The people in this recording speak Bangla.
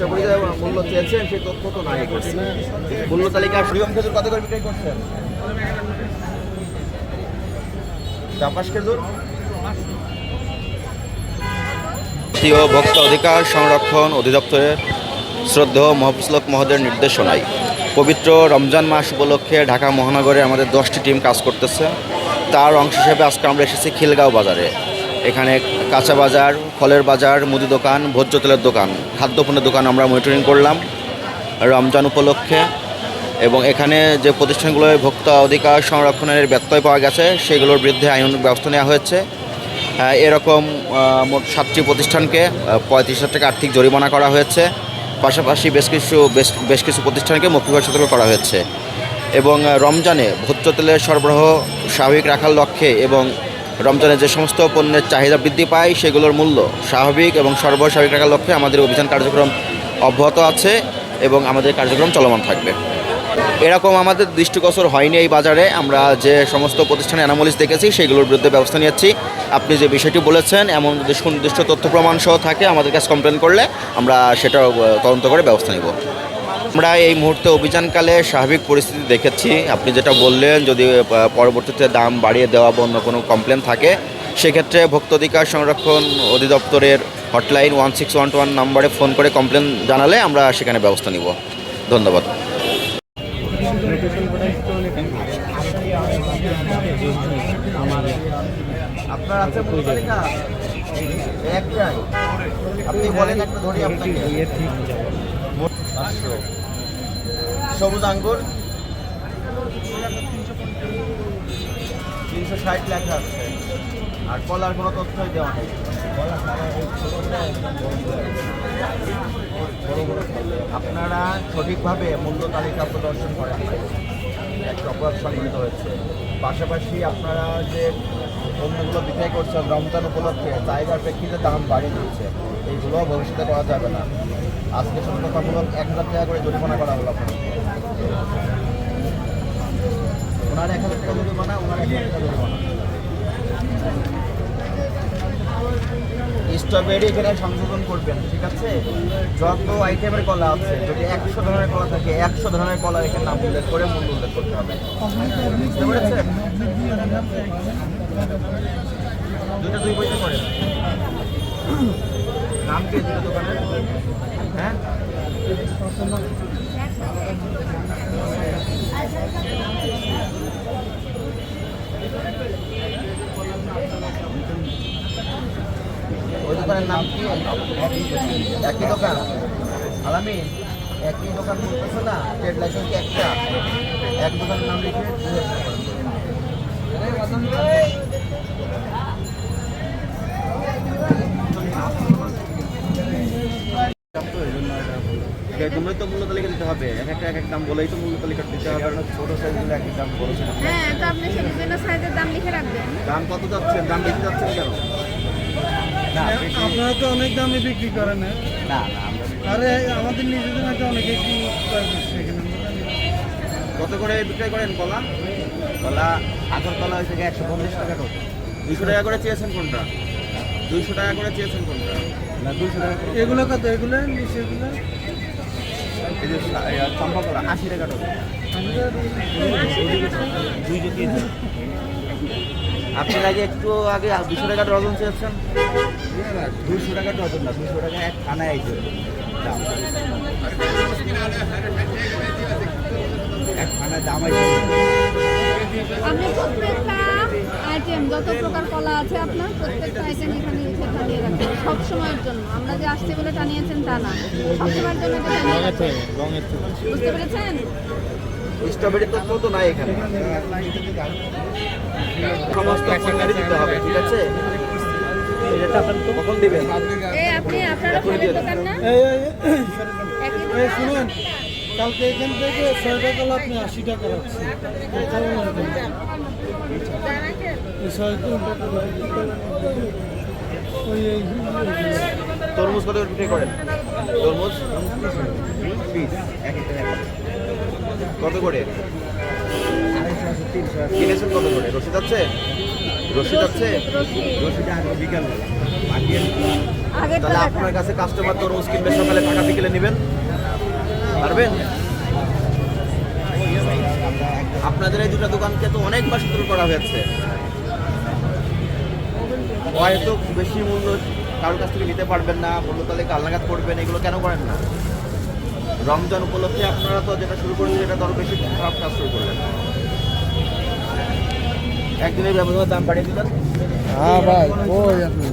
স্ট্রবেরি যে মূল্য চেয়েছেন সেই তথ্য তো নাই। মূল্য তালিকা প্রিয়ম খেজুর কত করে বিক্রি করছেন? চাপাস খেজুর জাতীয় ভোক্তা অধিকার সংরক্ষণ অধিদপ্তরের শ্রদ্ধেয় মহফিসলক মহোদয়ের নির্দেশনায় পবিত্র রমজান মাস উপলক্ষে ঢাকা মহানগরে আমাদের দশটি টিম কাজ করতেছে। তার অংশ হিসেবে আজকে আমরা এসেছি খিলগাঁও বাজারে। এখানে কাঁচা বাজার, ফলের বাজার, মুদি দোকান, ভোজ্য তেলের দোকান। খাদ্যপণ্যের দোকান আমরা মনিটরিং করলাম রমজান উপলক্ষে এবং এখানে যে প্রতিষ্ঠানগুলোয় ভোক্তা অধিকার সংরক্ষণের ব্যত্যয় পাওয়া গেছে, সেগুলোর বিরুদ্ধে আইন ব্যবস্থা নেওয়া হয়েছে। এরকম মোট সাতটি প্রতিষ্ঠানকে পঁয়ত্রিশ হাজার টাকা আর্থিক জরিমানা করা হয়েছে। পাশাপাশি বেশ কিছু, বেশ বেশ কিছু প্রতিষ্ঠানকে মৌখিকভাবে সতর্ক করা হয়েছে। এবং রমজানে ভোজ্য তেলের সরবরাহ স্বাভাবিক রাখার লক্ষ্যে এবং রমজানে যে সমস্ত পণ্যের চাহিদা বৃদ্ধি পায়, সেগুলোর মূল্য স্বাভাবিক এবং সরবরাহ স্বাভাবিক রাখার লক্ষ্যে আমাদের অভিযান কার্যক্রম অব্যাহত আছে এবং আমাদের কার্যক্রম চলমান থাকবে। এরকম আমাদের দৃষ্টিগোচর হয়নি এই বাজারে। আমরা যে সমস্ত প্রতিষ্ঠানে অ্যানামলিস দেখেছি, সেগুলোর বিরুদ্ধে ব্যবস্থা নিয়েছি। আপনি যে বিষয়টি বলেছেন, এমন যদি সুনির্দিষ্ট তথ্য প্রমাণ সহ থাকে, আমাদের কাছে কমপ্লেন করলে আমরা সেটা তদন্ত করে ব্যবস্থা নিব। আমরা এই মুহূর্তে অভিযানকালে স্বাভাবিক পরিস্থিতি দেখেছি। আপনি যেটা বললেন যদি পরবর্তীতে দাম বাড়িয়ে দেওয়া বা অন্য কোনো কমপ্লেন থাকে সেক্ষেত্রে ভোক্তাধিকার সংরক্ষণ অধিদপ্তরের hotline one six one one নাম্বারে ফোন করে কমপ্লেন জানালে আমরা সেখানে ব্যবস্থা নিব। ধন্যবাদ। আপনার আছে মূল একটাই। আপনি বলেন একটা ধরি আপনাকে। মোট পাঁচশো। সবুজ আঙ্গুর তিনশো ষাট লেখা আছে আর কলার কোনো তথ্যই দেওয়া নেই আপনারা সঠিকভাবে মূল্য তালিকা প্রদর্শন করেন। একটা অপরাধ সংঘটিত হয়েছে পাশাপাশি আপনারা যে পণ্যগুলো বিক্রয় করছে রমজান উপলক্ষে জায়গার প্রেক্ষিতে দাম বাড়িয়ে দিয়েছে। এইগুলোও ভবিষ্যতে করা যাবে না। আজকে সতর্কতামূলক এক হাজার টাকা করে জরিমানা করা হলো ওনার এক হাজার টাকা জরিমানা, ওনার এক হাজার টাকা জরিমানা। স্ট্রবেরি এখানে সংশোধন করবেন, ঠিক আছে? যত আইটেমের কলা আছে, যদি একশো ধরনের কলা থাকে, একশো ধরনের কলা এখানে নাম উল্লেখ করে মূল্য উল্লেখ করতে হবে। বুঝতে পেরেছেন? দুইটা দুই করেন নাম দুটো হ্যাঁ? দোকানের নাম কি? একই দোকান? আলামি একই দোকান বলতেছে না? ট্রেড লাইসেন্স একটা? এক দোকানের নাম লিখে তো মূল্য তালিকা দিতে হবে। এক একটা এক এক দাম বলেই তো মূল্য তালিকা দিতে হবে। ছোট সাইজগুলো এক এক দাম বলেছেন হ্যাঁ তো আপনি বিভিন্ন সাইজের দাম লিখে রাখবেন। দাম কত যাচ্ছেন দাম বেশি যাচ্ছেন কেন? আপনারা তো অনেক দামে বিক্রি করেন হ্যাঁ? না না আরে আমাদের নিজেদের মাঝে অনেকে কত করে বিক্রয় করেন কলা? কলা আগর কলা হয়েছে একশো পঞ্চাশ টাকা করে। দুইশো টাকা করে চেয়েছেন কোনটা? দুইশো টাকা করে চেয়েছেন কোনটা? না দুইশো টাকা এগুলো কত এগুলো নিচেগুলো এই যে সা- এই কলা আশি টাকা করে। দুইশো তিন আপনি আগে একটু আগে দুশো টাকা ডজন চেয়েছেন। দুশো টাকা ডজন না দুশো টাকা এক খানায় আইছে। এক খানায় দাম আইছে। আপনি প্রত্যেকটা আইটেম যত প্রকার কলা আছে আপনার প্রত্যেকটা আইটেম এখানে লিখে টানিয়ে রাখবেন সব সময়ের জন্য। আমরা যে আসছি বলে টানিয়েছেন তা না। সব সময়ের জন্য বুঝতে পেরেছেন? স্ট্রবেরি তথ্য তো নাই এখানে। সমস্ত একসঙ্গে দিতে হবে ঠিক আছে? কখন দিবেন? শুনুন কালকে এখান থেকে ছয় টাকা আপনি আশি টাকা রাখছেন। তরমুজ কত বিক্রি করেন? তরমুজ পিস এক একটা এক একটা। কত করে? কিনেছেন কত করে? রসিদ আছে? রসিদ আছে? রসিদ। তাহলে আপনার কাছে কাস্টমার তো রোজ কিনবে সকালে টাকা বিকেলে নেবেন। পারবেন? আপনাদের এই দুটো দোকানকে তো অনেকবার সতর্ক করা হয়েছে। হয়তো বেশি মূল্য কারোর কাছ থেকে নিতে পারবেন না মূল্য তাহলে কালনাগাদ করবেন এগুলো কেন করেন না? রমজান উপলক্ষে আপনারা তো যেটা শুরু করেছেন, সেটা তো আরও বেশি খারাপ কাজ শুরু করলেন। একদিনের ব্যবধানে দাম বাড়িয়ে দিলেন? হ্যাঁ ভাই, ওই আপনি।